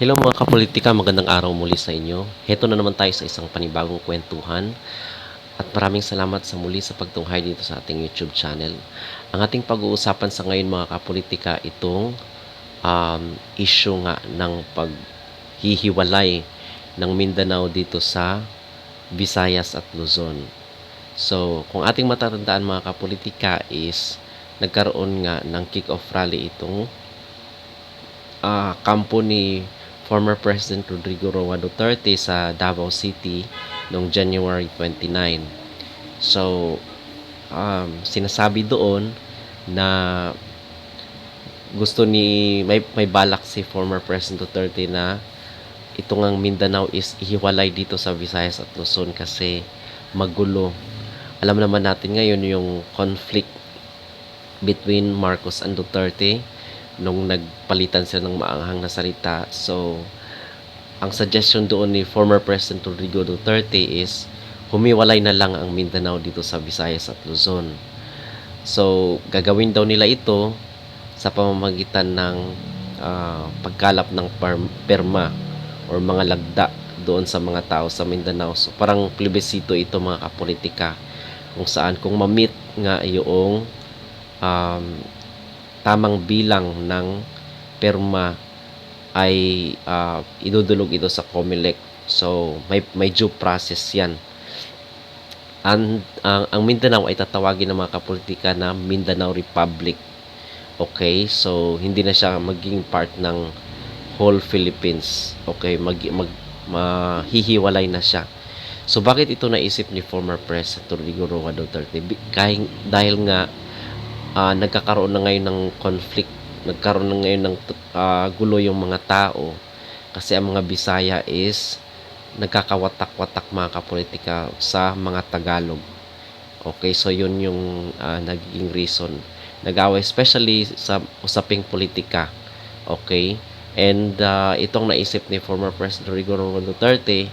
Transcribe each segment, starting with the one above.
Hello mga kapolitika, magandang araw muli sa inyo. Heto na naman tayo sa isang panibagong kwentuhan. At maraming salamat sa muli sa pagtunghay dito sa ating YouTube channel. Ang ating pag-uusapan sa ngayon mga kapolitika, itong um, issue nga ng paghihiwalay ng Mindanao dito sa Visayas at Luzon. So, kung ating matatandaan mga kapolitika is nagkaroon nga ng kick-off rally itong ah, kampo ni former President Rodrigo Roa Duterte sa Davao City noong January 29. So, um, sinasabi doon na gusto ni may may balak si former President Duterte na ito ngang Mindanao is ihiwalay dito sa Visayas at Luzon kasi magulo. Alam naman natin ngayon yung conflict between Marcos and Duterte nung nagpalitan sila ng maanghang na salita. So, ang suggestion doon ni former President Rodrigo Duterte is humiwalay na lang ang Mindanao dito sa Visayas at Luzon. So, gagawin daw nila ito sa pamamagitan ng ah, pagkalap ng perm- perma or mga lagda doon sa mga tao sa Mindanao. So, parang plebisito ito mga kapolitika kung saan kung ma-meet nga yung um, tamang bilang ng perma ay ah, idudulog ito sa COMELEC. So, may, may due process yan. Ang, ang, ang Mindanao ay tatawagin ng mga kapolitika na Mindanao Republic. Okay? So, hindi na siya maging part ng whole Philippines. Okay? Mag, mag, mahihiwalay na siya. So, bakit ito naisip ni former President Rodrigo Roa Duterte? Kahit, dahil nga ah, nagkakaroon na ngayon ng conflict, nagkaroon na ngayon ng ah, gulo yung mga tao kasi ang mga Bisaya is nagkakawatak-watak mga kapolitika sa mga Tagalog. Okay, so yun yung ah, nagiging reason. Nag-away especially sa usaping politika. Okay? And ah, itong naisip ni former President Rodrigo Duterte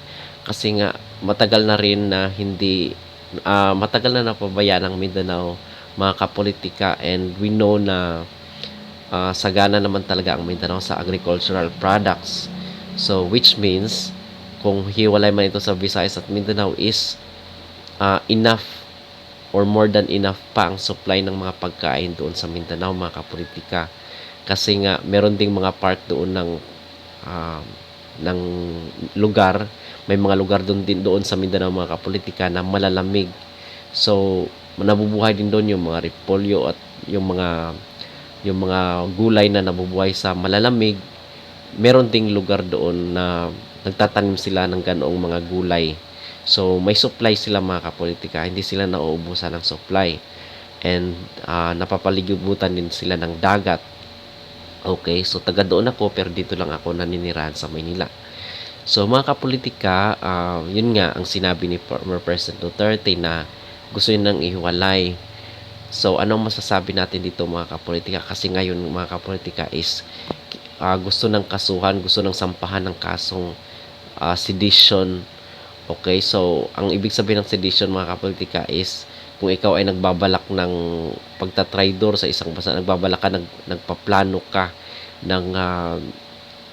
kasi nga matagal na rin na hindi ah, matagal na napabayaan ang Mindanao mga kapolitika and we know na ah, sagana naman talaga ang Mindanao sa agricultural products. So which means kung hiwalay man ito sa Visayas at Mindanao is ah, enough or more than enough pa ang supply ng mga pagkain doon sa Mindanao mga kapolitika. Kasi nga meron ding mga part doon ng ah, ng lugar, may mga lugar doon din doon sa Mindanao mga kapolitika na malalamig. So nabubuhay din doon yung mga repolyo at yung mga yung mga gulay na nabubuhay sa malalamig. Meron ding lugar doon na nagtatanim sila ng ganoong mga gulay. So may supply sila mga kapolitika. Hindi sila nauubusan ng supply. And ah, napapaligibutan din sila ng dagat. Okay so taga doon ako pero dito lang ako naninirahan sa Maynila. So mga kapolitika ah, yun nga ang sinabi ni former President Duterte na gusto nang ihiwalay. So, anong masasabi natin dito mga kapolitika? Kasi ngayon mga kapolitika is ah, gusto ng kasuhan, gusto ng sampahan ng kasong ah, sedition. Okay, so ang ibig sabihin ng sedition mga kapolitika is kung ikaw ay nagbabalak ng pagtatraidor sa isang bansa, nagbabalak ka, nag, nagpaplano ka ng, ah,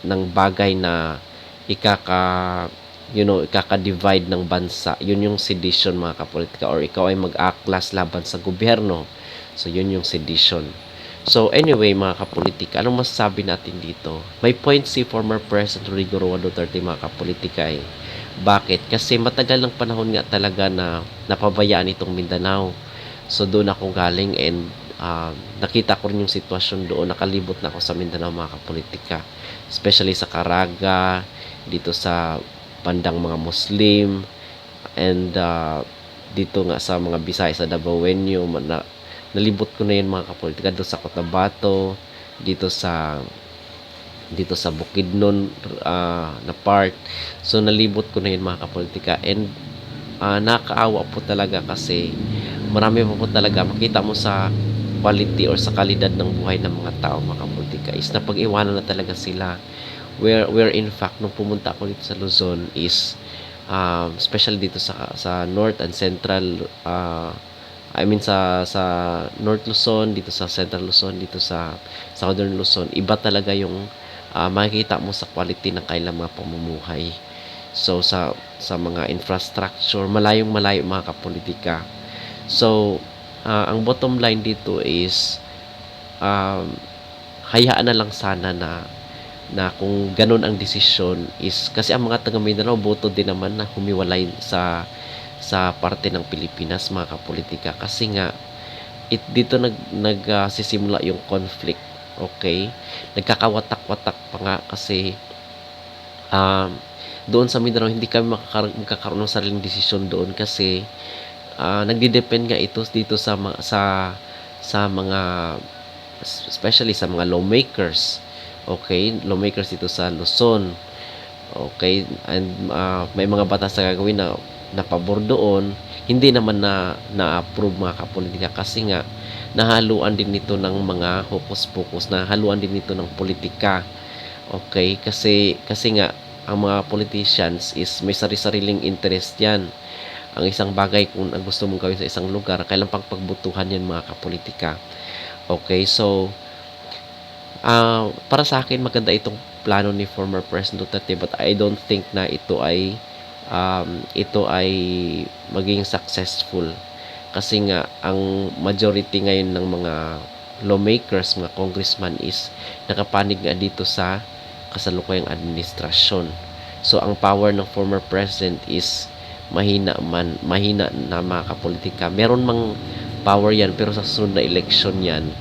ng bagay na ikaka you know, ikaka-divide ng bansa. Yun yung sedition mga kapolitika or ikaw ay mag-aklas laban sa gobyerno. So, yun yung sedition. So, anyway, mga kapolitika, anong masasabi natin dito? May point si former President Rodrigo Duterte, mga kapolitika eh. Bakit? Kasi matagal ng panahon nga talaga na napabayaan itong Mindanao. So, doon ako galing and ah, nakita ko rin yung sitwasyon doon. Nakalibot na ako sa Mindanao, mga kapolitika. Especially sa Caraga, dito sa bandang mga Muslim and uh, dito nga sa mga Bisaya sa Davaoenyo na, nalibot ko na yun mga kapolitika doon sa Cotabato dito sa dito sa Bukidnon uh, na part. So nalibot ko na yun mga kapolitika and uh, nakakaawa po talaga kasi marami po po talaga makita mo sa quality or sa kalidad ng buhay ng mga tao mga kapolitika is napag-iwanan na talaga sila where where in fact nung pumunta ako dito sa Luzon is um, especially dito sa sa North and Central uh, I mean sa sa North Luzon dito sa Central Luzon dito sa Southern Luzon iba talaga yung ah, makikita mo sa quality ng kailang mga pamumuhay. So sa sa mga infrastructure, malayong malayo mga kapolitika. So ah, ang bottom line dito is um, hayaan na lang sana na na kung ganun ang desisyon is kasi ang mga taga Mindanao boto din naman na humiwalay sa sa parte ng Pilipinas mga kapolitika. Kasi nga it dito nag nagsisimula yung conflict okay? Nagkakawatak-watak pa nga kasi um, doon sa Mindanao hindi kami makakar- magkakaroon ng sariling desisyon doon kasi ah, nagdi-depend nga ito dito sa sa sa mga especially sa mga lawmakers okay lawmakers dito sa Luzon. Okay and ah, may mga batas na gagawin na na pabor doon. Hindi naman na na-approve mga kapolitika kasi nga nahaluan din nito ng mga hokus-pokus nahaluan din nito ng politika. Okay kasi kasi nga ang mga politicians is may sari-sariling interest yan. Ang isang bagay kung ang gusto mong gawin sa isang lugar kailan pang pagbutuhan yan mga kapolitika. Okay so ah para sa akin maganda itong plano ni former President Duterte but I don't think na ito ay um, ito ay maging successful kasi nga ang majority ngayon ng mga lawmakers, mga congressman is nakapanig nga dito sa kasalukuyang administrasyon. So ang power ng former president is mahina man, mahina na mga kapolitika. Meron mang power yan pero sa susunod na election yan,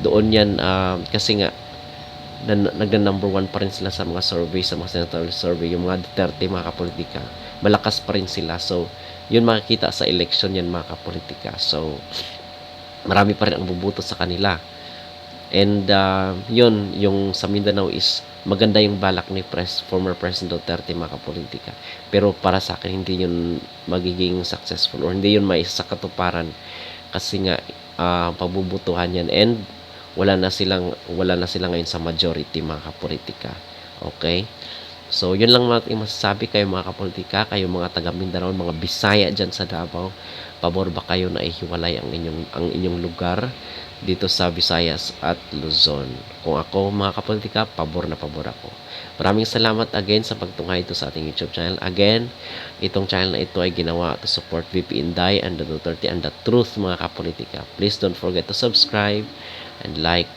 doon yan ah, kasi nga na, nagna number one pa rin sila sa mga survey, sa mga senatorial survey, yung mga Duterte, mga kapolitika, malakas pa rin sila. So, yun makikita sa election yan mga kapolitika. So, marami pa rin ang bubuto sa kanila. And uh, yun, yung sa Mindanao is maganda yung balak ni pres, former President Duterte mga kapolitika. Pero para sa akin, hindi yun magiging successful or hindi yun may sa katuparan kasi nga uh, pagbubutuhan yan and wala na silang wala na sila ngayon sa majority mga kapolitika. Okay? So, yun lang masasabi kayo mga kapolitika, kayo mga taga Mindanao, mga Bisaya diyan sa Davao. Pabor ba kayo na ihiwalay ang inyong ang inyong lugar dito sa Visayas at Luzon? Kung ako mga kapolitika, pabor na pabor ako. Maraming salamat again sa pagtunghay ito sa ating YouTube channel. Again, itong channel na ito ay ginawa to support VP Inday and the Duterte and the Truth mga kapolitika. Please don't forget to subscribe and like